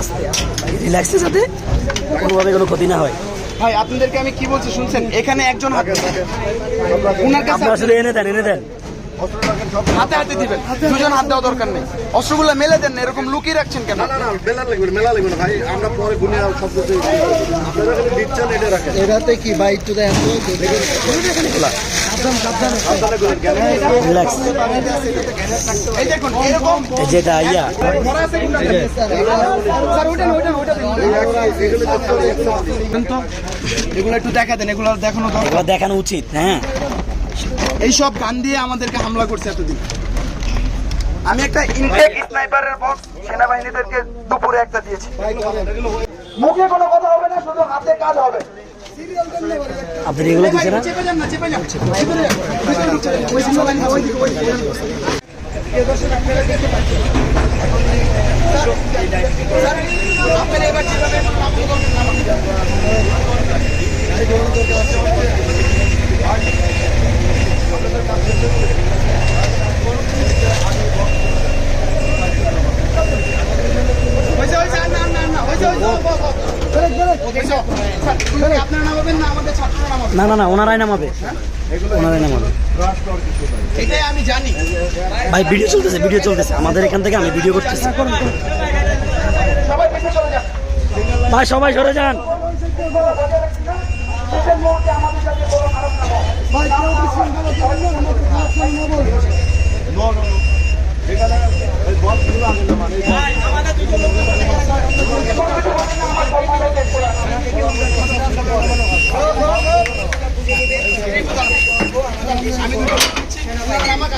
আস্তে রিল্যাক্সের সাথে কোনোভাবে কোনো ক্ষতি না হয়। ভাই আপনাদেরকে আমি কি বলছি শুনছেন? এখানে একজন হাত উনার কাছে আপনারা শুধু এনে দেন এনে দেন। হাতে হাতে দিবেন। দুজন হাত দেওয়া দরকার নেই। অস্ত্রগুলো মেলে দেন না এরকম লুকিয়ে রাখছেন কেন? না না মেলা লাগবে না, মেলা লাগবে না ভাই। আমরা পরে গুনে সব কিছু আপনারা দিচ্ছেন এটা রাখেন। এটাতে কি বাইক তো দেন। রিল্যাক্স এই দেখুন যেটা ইয়া। এগুলো একটু দেখা দেন এগুলো দেখানো দেখানো উচিত হ্যাঁ। এইসব গান দিয়ে আমাদেরকে হামলা করছে এতদিন। আমি একটা ইনটেক স্নাইপারের বক্স সেনাবাহিনীদেরকে দুপুরে একটা দিয়েছি। মুখে কোনো কথা হবে না শুধু হাতে কাজ হবে। আপনি এগুলো দিচ্ছেন না। হয়েছে, হয়েছে, না, না, না, হয়েছে, হয়েছে, না আমাদের না না, ওনারাই নামাবে। ওনারাই নামাবে। ভাই ভিডিও চলতেছে ভিডিও চলতেছে। আমাদের এখান থেকে আমি ভিডিও করতেছি। ভাই, সবাই সরে যান। আমি দুটো দিচ্ছি আমাকে আপনাদের হাতে দিতে ধরো মুই এদিকে আয়। ভাই, একটু note করবেন। সামনে জায়গাটা একটু clear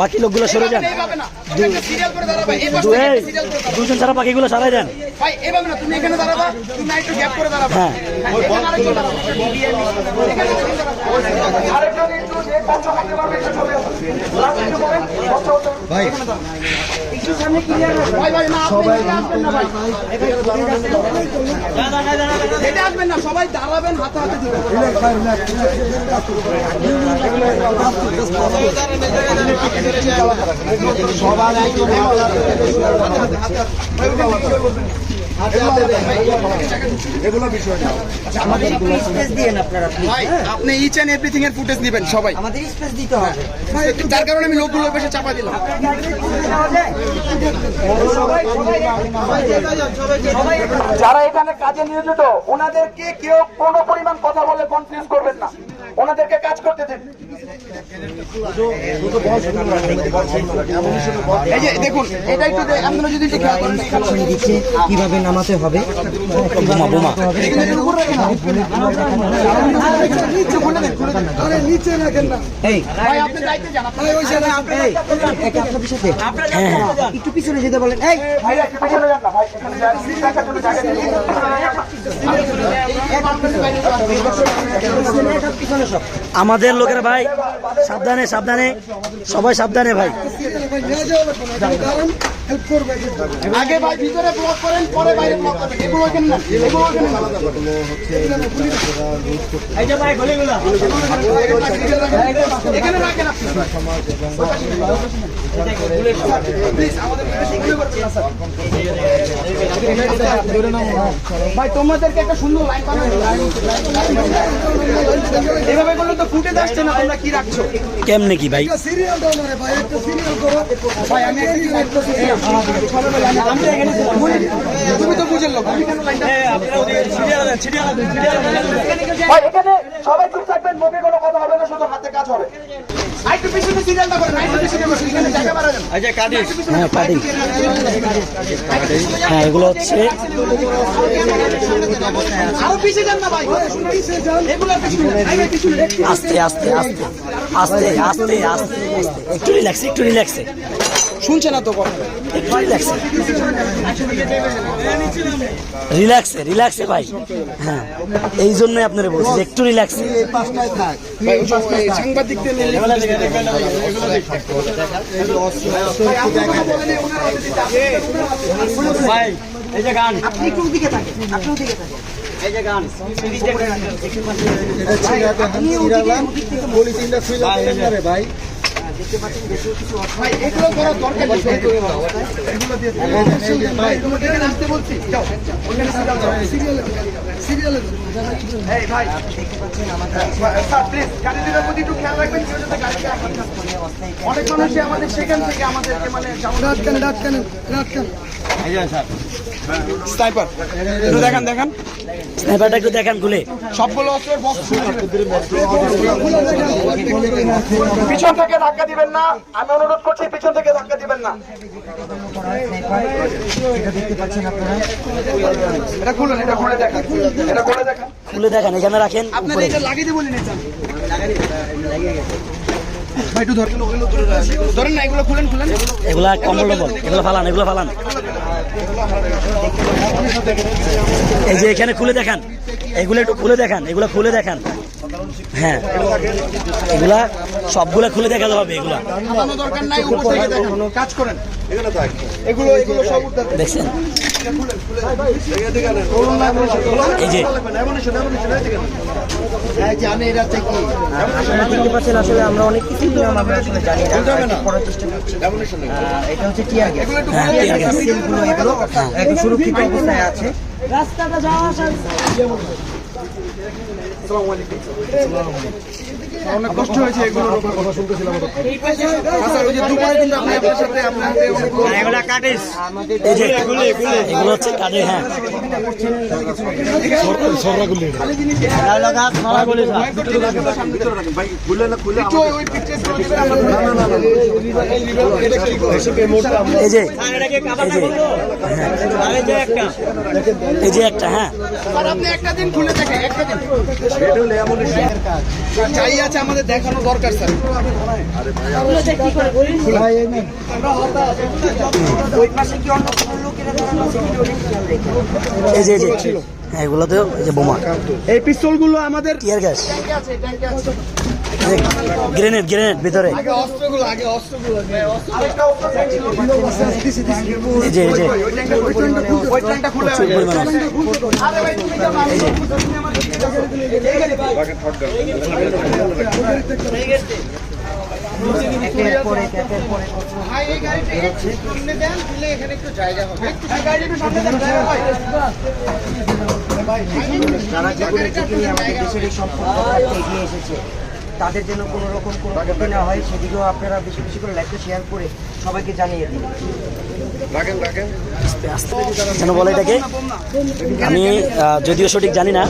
বাকি লোকগুলো সরে যান। দুজন ছাড়া বাকিগুলো সারাই দেন। ভাই, এভাবে না, তুমি এখানে দাঁড়াবা, তুমি একটু gap করে দাঁড়াবা। হ্যাঁ। ভাই। আসবেন না, সবাই দাঁড়াবেন, হাতে হাতে দিবেন। এগুলো বিষয় না। আমাদের স্পেস দিয়েন আপনারা ভাই, আপনি ইচ এন্ড এভরিথিং এর ফুটেজ দিবেন সবাই। আমাদের স্পেস দিতে হবে। যার কারণে আমি লোকগুলোর পেছনে চাপা দিলাম। যারা এখানে কাজে নিয়োজিত ওনাদেরকে কেউ কোনো পরিমাণ কথা বলে কনফিউজ করবেন না। ওনাদেরকে কাজ করতে দিন। দেখুন এটা একটু আপনারা যদি একটু খেয়াল করেন এখানে- দিচ্ছে কীভাবে নামাতে হবে? বোমা বোমা। এগুলো একটু রাখেন না। এই। আপনি যান, আপনি- আপনাদের সাথে? হ্যাঁ হ্যাঁ। একটু পিছনে যেতে বলেন। এই। ভাই, যান না, ভাই, এখানে জায়গা আমাদের লোকেরা ভাই সাবধানে সাবধানে সবাই সাবধানে ভাই। আগে ভাই ভিতরে ব্লক করেন পরে বাইরে ব্লক করবেন। এগুলো ওখানে না এগুলো ওখানে না। এখানে রাখেন আপনি। Please, আমাদের একটু গুলি করবেন না, স্যার। ভাই তোমাদেরকে একটা সুন্দর লাইন এভাবে করলে তো ফুটে আসছে না তোমরা কি রাখছো? কেমনে কি ভাই? সিরিয়াল ভাই একটা লাইন করতেছিলাম আমি তুমি তো বুঝেন লোক আমি কেন লাইনটা ভাই এখানে সবাই চুপ থাকবেন মুখে কোনো কথা হবে না শুধু হাতে কাজ হবে। আইটু পিছনে সিরিয়ালটা করেন আইটু পিছনে বসে এখানে জায়গা বাড়া যান হ্যাঁ হ্যাঁ এগুলো হচ্ছে আস্তে আস্তে আস্তে। আস্তে আস্তে আস্তে। একটু রিল্যাক্স একটু রিল্যাক্সে শুনছে না তো কথা। রিল্যাক্সে রিল্যাক্সে রিল্যাক্সে ভাই। হ্যাঁ এই জন্যই আপনারা বলছি একটু রিল্যাক্সে ভাই এই যে গান। আপনি একটু দিকে থাকেন? আপনি ওদিকে থাকেন একটু খেয়াল রাখবেন। অনেক মানুষই আমাদের সেখান থেকে আমাদেরকে মানে রাত কেন রাত কেন রাত কেন স্নাইপার। একটু দেখান দেখান। স্নাইপারটা একটু দেখান খুলে। সবগুলো অস্ত্রের পিছন থেকে ধাক্কা দিবেন না আমি অনুরোধ করছি পিছন থেকে ধাক্কা দিবেন না। এটা দেখতে পাচ্ছেন আপনারা এটা খুলুন এটা খুলে দেখান। এটা খুলে দেখান। খুলে দেখান এখানে রাখেন আপনারা উপরে। এটা লাগিয়ে দিয়ে বলে নিয়েছেন ভাই একটু ধরেন ধরেন না এগুলো খুলেন খুলেন। এগুলা কম্বল এগুলো ফালান এগুলো ফালান। এই যে এখানে খুলে দেখান। এগুলো একটু খুলে দেখান এগুলো খুলে দেখান। হ্যাঁ। এগুলা সবগুলা খুলে দেখাতে হবে এগুলা। কোনো দরকার নাই উপর থেকে দেখুন। কাজ করেন। এগুলো এগুলো সব উদ্ধার দেখছেন? দেখতে পাচ্ছেন আসলে আমরা অনেক হচ্ছে টিয়া গ্যাস হ্যাঁ এগুলো সুরক্ষিত অবস্থায় আছে অনেক কষ্ট হয়েছে এগুলো কথা শুনতেছিলাম এগুলো হচ্ছে হ্যাঁ। একটু এই যে এই যে হ্যাঁ। একটা হ্যাঁ। আপনি একটা দিন খুলে চাই আছে আমাদের দেখানো দরকার স্যার। হ্যাঁ যে বোমা এই পিস্তলগুলো আমাদের টিয়ার গ্যাস গ্রেনেড গ্রেনেড ভিতরে আগে অস্ত্রগুলো আগে অস্ত্রগুলো আরেকটা অস্ত্র চাইছিল এই যে একের পর এক একের পর এক ভাই, এই গাড়িটা একটু সামনে দেন, দিলে এখানে একটু জায়গা হবে। ভাই, গাড়িটা একটু সামনে দেন, জায়গা হয়। যারা জীবনে ঝুঁকি নিয়ে আমাদের দেশের এই সম্পদ এগিয়ে এসেছে তাদের যেন কোনো রকম কোনো ক্ষতি না হয় সেদিকেও আপনারা বেশি বেশি করে লাইভটা শেয়ার করে সবাইকে জানিয়ে দিন। কেন বলে এটাকে? আমি যদিও সঠিক জানি না।